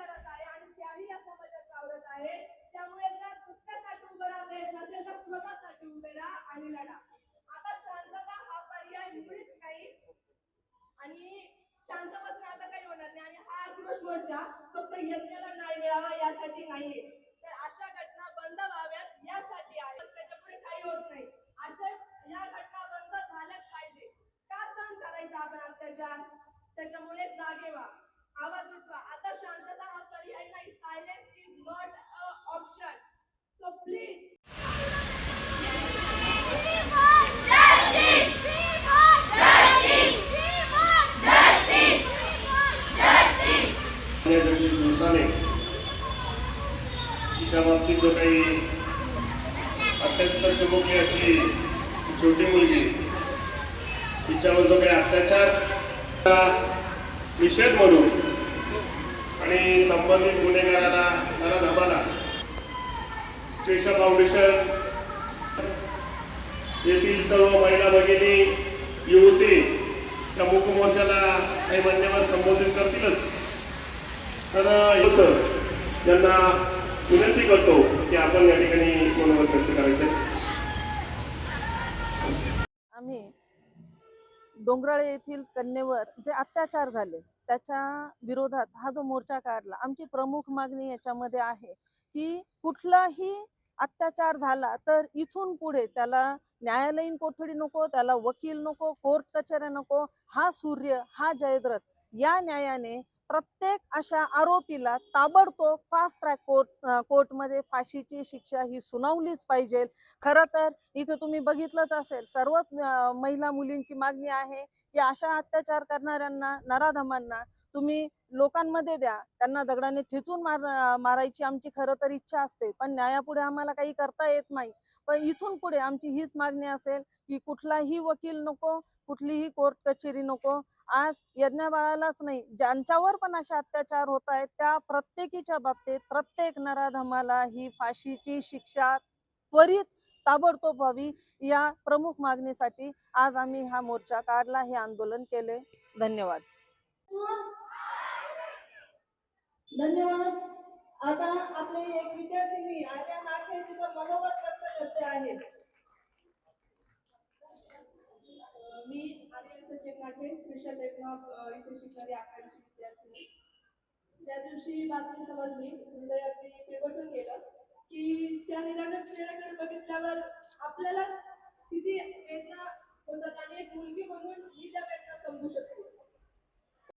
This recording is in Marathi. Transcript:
करत आहे आणि त्याही या समाजात वावरत आहे. त्यामुळे जर दुसऱ्यासाठी उभं राहता येत नसेल तर स्वतःसाठी उभे राहा आणि लढा. आता शांतता हा पर्याय निवडीच नाही. आणि शांत बसून आता काही होणार नाही. आणि हा आक्रोश मोर्चा फक्त यज्ञाला न्याय मिळावा यासाठी नाहीये. तर अशा घटना बंद व्हाव्यात यासाठी आहे. त्याच्यापुढे काही होत नाही. अशा या घटना बंद झाल्याच पाहिजे. का सहन करायचा आपण अत्याचार? त्याच्यामुळे जागे व्हा. आवाज उठवा. आता शांतता हा पर्याय नाही. Silence is not a option so please तिच्या बाबतीत जो काही अत्यंत चमकली अशी छोटी मुलगी तिच्यावर जो काही अत्याचार निषेध म्हणून आणि संबंधित गुन्हेगाराला त्याला धमाला शेषा फाउंडेशन येथील सर्व महिला भगिनी युवती त्या मुखमोर्चाला काही मान्यवर संबोधित करतीलच. तर हो, सर यांना विनंती करतो की आपण या ठिकाणी मनोगत व्यक्त करायचे? आम्ही डोंगराळे येथील कन्येवर जे अत्याचार झाले त्याच्या विरोधात हा जो मोर्चा काढला आमची प्रमुख मागणी याच्यामध्ये आहे की कुठलाही अत्याचार झाला तर इथून पुढे त्याला न्यायालयीन कोठडी नको त्याला वकील नको कोर्ट कचेऱ्या नको हा सूर्य हा जयद्रथ या न्यायाने प्रत्येक अशा आरोपीला ताबडतोब फास्ट ट्रॅक कोर्ट कोर्टमध्ये फाशीची शिक्षा ही सुनावलीच पाहिजे. खरं तर इथे तुम्ही बघितलंच असेल सर्वच महिला मुलींची मागणी आहे की अशा अत्याचार करणाऱ्यांना नराधमांना तुम्ही लोकांमध्ये द्या. त्यांना दगडाने ठेचून मार मारायची आमची खरं तर इच्छा असते पण न्यायापुढे आम्हाला काही करता येत नाही. पण इथून पुढे आमची हीच मागणी असेल की कुठलाही वकील नको कुठलीही कोर्ट कचेरी नको आज यज्ञाबाळालाच नाही ज्यांच्यावर पण असे अत्याचार होत आहेत त्या प्रत्येकीच्या बाबतीत प्रत्येक नराधमाला ही फाशीची शिक्षा त्वरित ताबडतोब व्हावी या प्रमुख मागणीसाठी आज आम्ही हा मोर्चा काढला हे आंदोलन केले. धन्यवाद. धन्यवाद. आता आपले एक विद्यार्थिनी आर्या नाथे तिचं मनोगत व्यक्त करते आहेत अं, मी इथे शिकणारी आकांक्षी त्या दिवशी बातमी समजली. हृदय अगदी पिवटून गेलं की त्या निरागस चेहऱ्याकडे बघितल्यावर आपल्याला